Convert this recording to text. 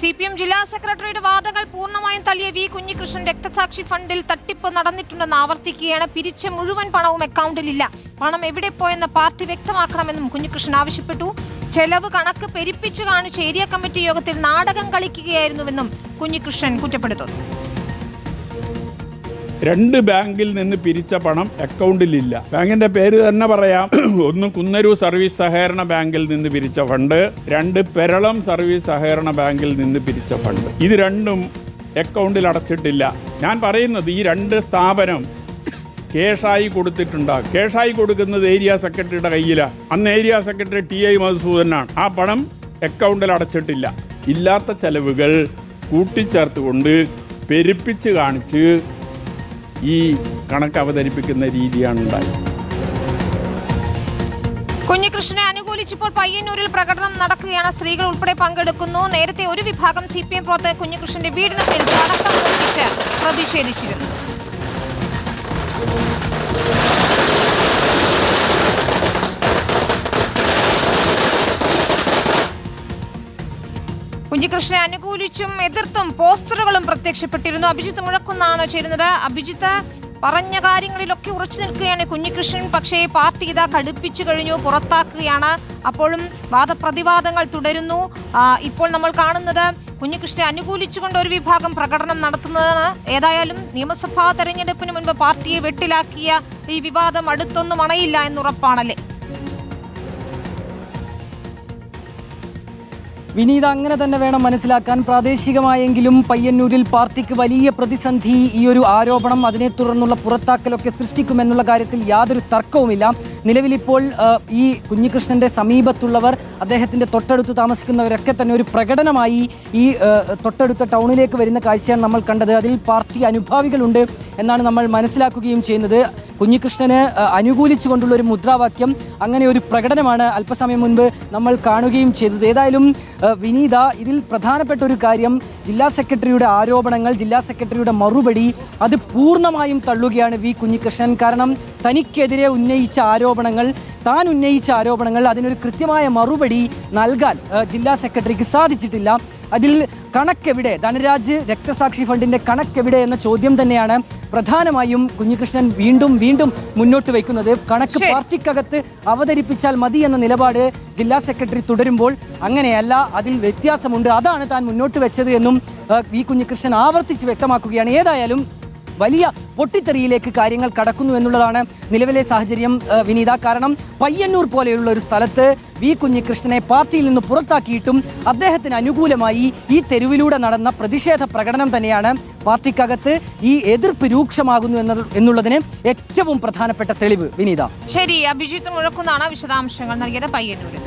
C P M ജില്ലാ സെക്രട്ടറിയുടെ വാദങ്ങൾ പൂർണമായും തള്ളിയ വി കുഞ്ഞികൃഷ്ണൻ രക്തസാക്ഷി ഫണ്ടിൽ തട്ടിപ്പ് നടന്നിട്ടുണ്ടെന്ന് ആവർത്തിക്കുകയാണ്. പിരിച്ച മുഴുവൻ പണവും അക്കൗണ്ടിലില്ല പണം എവിടെ പോയെന്ന് പാർട്ടി വ്യക്തമാക്കണമെന്നും കുഞ്ഞികൃഷ്ണൻ ആവശ്യപ്പെട്ടു. ചെലവ് കണക്ക് പെരിപ്പിച്ചു കാണിച്ച ഏരിയ കമ്മിറ്റി യോഗത്തിൽ നാടകം കളിക്കുകയായിരുന്നുവെന്നും കുഞ്ഞികൃഷ്ണൻ കുറ്റപ്പെടുത്തുന്നു. രണ്ട് ബാങ്കിൽ നിന്ന് പിരിച്ച പണം അക്കൗണ്ടിലില്ല ബാങ്കിന്റെ പേര് തന്നെ പറയാം. ഒന്ന് കുന്നരു സർവീസ് സഹകരണ ബാങ്കിൽ നിന്ന് പിരിച്ച ഫണ്ട് രണ്ട് പെരളം സർവീസ് സഹകരണ ബാങ്കിൽ നിന്ന് പിരിച്ച ഫണ്ട്. ഇത് രണ്ടും അക്കൗണ്ടിൽ അടച്ചിട്ടില്ല. ഞാൻ പറയുന്നത് ഈ രണ്ട് സ്ഥാപനം കേഷായി കൊടുത്തിട്ടുണ്ട്. കേഷായി കൊടുക്കുന്നത് ഏരിയ സെക്രട്ടറിയുടെ കയ്യിലാണ് അന്ന് ഏരിയ സെക്രട്ടറി ടി ഐ മധുസൂദനാണ്. ആ പണം അക്കൗണ്ടിൽ അടച്ചിട്ടില്ല. ഇല്ലാത്ത ചെലവുകൾ കൂട്ടിച്ചേർത്തുകൊണ്ട് പെരുപ്പിച്ച് കാണിച്ച് ഈ കണക്ക് അവതരിപ്പിക്കുന്ന രീതിയാണ് ഉണ്ടായത് കുഞ്ഞികൃഷ്ണനെ അനുകൂലിച്ചിപ്പോൾ പയ്യന്നൂരിൽ പ്രകടനം നടക്കുകയാണ്. സ്ത്രീകൾ ഉൾപ്പെടെ പങ്കെടുക്കുന്നു. നേരത്തെ ഒരു വിഭാഗം സി പി എം പ്രവർത്തകർ കുഞ്ഞികൃഷ്ണന്റെ വീടിന് മേൽ പ്രതിഷേധിച്ചിരുന്നു. കുഞ്ഞികൃഷ്ണനെ അനുകൂലിച്ചും എതിർത്തും പോസ്റ്ററുകളും പ്രത്യക്ഷപ്പെട്ടിരുന്നു. അഭിജിത്ത് മുഴക്കുന്നാണ് ചേരുന്നത്. അഭിജിത്ത് പറഞ്ഞ കാര്യങ്ങളിലൊക്കെ ഉറച്ചു നിൽക്കുകയാണ് കുഞ്ഞികൃഷ്ണൻ. പക്ഷേ പാർട്ടി ഇതാ കടുപ്പിച്ചു കഴിഞ്ഞു പുറത്താക്കുകയാണ്. അപ്പോഴും വാദപ്രതിവാദങ്ങൾ തുടരുന്നു. ഇപ്പോൾ നമ്മൾ കാണുന്നത് കുഞ്ഞികൃഷ്ണനെ അനുകൂലിച്ചുകൊണ്ട് ഒരു വിഭാഗം പ്രകടനം നടത്തുന്നതാണ്. ഏതായാലും നിയമസഭാ തെരഞ്ഞെടുപ്പിന് മുൻപ് പാർട്ടിയെ വെട്ടിലാക്കിയ ഈ വിവാദം അടുത്തൊന്നും അണയില്ല എന്നുറപ്പാണല്ലേ? വിനീത അങ്ങനെ തന്നെ വേണം മനസ്സിലാക്കാൻ. പ്രാദേശികമായെങ്കിലും പയ്യന്നൂരിൽ പാർട്ടിക്ക് വലിയ പ്രതിസന്ധി ഈ ഒരു ആരോപണം അതിനെ തുടർന്നുള്ള പുറത്താക്കലൊക്കെ സൃഷ്ടിക്കുമെന്നുള്ള കാര്യത്തിൽ യാതൊരു തർക്കവുമില്ല. നിലവിലിപ്പോൾ ഈ കുഞ്ഞികൃഷ്ണന്റെ സമീപത്തുള്ളവർ അദ്ദേഹത്തിന്റെ തൊട്ടടുത്ത് താമസിക്കുന്നവരൊക്കെ തന്നെ ഒരു പ്രകടനമായി ഈ തൊട്ടടുത്ത ടൗണിലേക്ക് വരുന്ന കാഴ്ചയാണ് നമ്മൾ കണ്ടത്. അതിൽ പാർട്ടി അനുഭാവികളുണ്ട് എന്നാണ് നമ്മൾ മനസ്സിലാക്കുകയും ചെയ്യുന്നത്. കുഞ്ഞികൃഷ്ണന് അനുകൂലിച്ചു അനുകൂലിച്ചുകൊണ്ടുള്ള ഒരു മുദ്രാവാക്യം അങ്ങനെ ഒരു പ്രകടനമാണ് അല്പസമയം മുൻപ് നമ്മൾ കാണുകയും ചെയ്തത്. ഏതായാലും വിനീത ഇതിൽ പ്രധാനപ്പെട്ട ഒരു കാര്യം ജില്ലാ സെക്രട്ടറിയുടെ ആരോപണങ്ങൾ ജില്ലാ സെക്രട്ടറിയുടെ മറുപടി അത് പൂർണമായും തള്ളുകയാണ് വി കുഞ്ഞികൃഷ്ണൻ. കാരണം തനിക്കെതിരെ ഉന്നയിച്ച ആരോപണങ്ങൾ താൻ ഉന്നയിച്ച ആരോപണങ്ങൾ അതിനൊരു കൃത്യമായ മറുപടി നൽകാൻ ജില്ലാ സെക്രട്ടറിക്ക് സാധിച്ചിട്ടില്ല. അതിൽ കണക്കെവിടെ? ധനരാജ് രക്തസാക്ഷി ഫണ്ടിന്റെ കണക്കെവിടെ എന്ന ചോദ്യം തന്നെയാണ് പ്രധാനമായും കുഞ്ഞികൃഷ്ണൻ വീണ്ടും വീണ്ടും മുന്നോട്ട് വയ്ക്കുന്നത്. കണക്ക് പാർട്ടിക്കകത്ത് അവതരിപ്പിച്ചാൽ മതി എന്ന നിലപാട് ജില്ലാ സെക്രട്ടറി തുടരുമ്പോൾ അങ്ങനെയല്ല അതിൽ വ്യത്യാസമുണ്ട്. അതാണ് താൻ മുന്നോട്ട് വെച്ചത് എന്നും വി കുഞ്ഞികൃഷ്ണൻ ആവർത്തിച്ച് വ്യക്തമാക്കുകയാണ്. ഏതായാലും വലിയ പൊട്ടിത്തെറിയിലേക്ക് കാര്യങ്ങൾ കടക്കുന്നു എന്നുള്ളതാണ് നിലവിലെ സാഹചര്യം വിനീത. കാരണം പയ്യന്നൂർ പോലെയുള്ള ഒരു സ്ഥലത്ത് വി കുഞ്ഞികൃഷ്ണനെ പാർട്ടിയിൽ നിന്ന് പുറത്താക്കിയിട്ടും അദ്ദേഹത്തിന് അനുകൂലമായി ഈ തെരുവിലൂടെ നടന്ന പ്രതിഷേധ പ്രകടനം തന്നെയാണ് പാർട്ടിക്കകത്ത് ഈ എതിർപ്പ് രൂക്ഷമാകുന്നു എന്നുള്ളതിന് ഏറ്റവും പ്രധാനപ്പെട്ട തെളിവ്. വിനീത. ശരി അഭിജിത്ത് മുഴക്കുന്നാണ് വിശദാംശങ്ങൾ നൽകിയത് പയ്യന്നൂരിൽ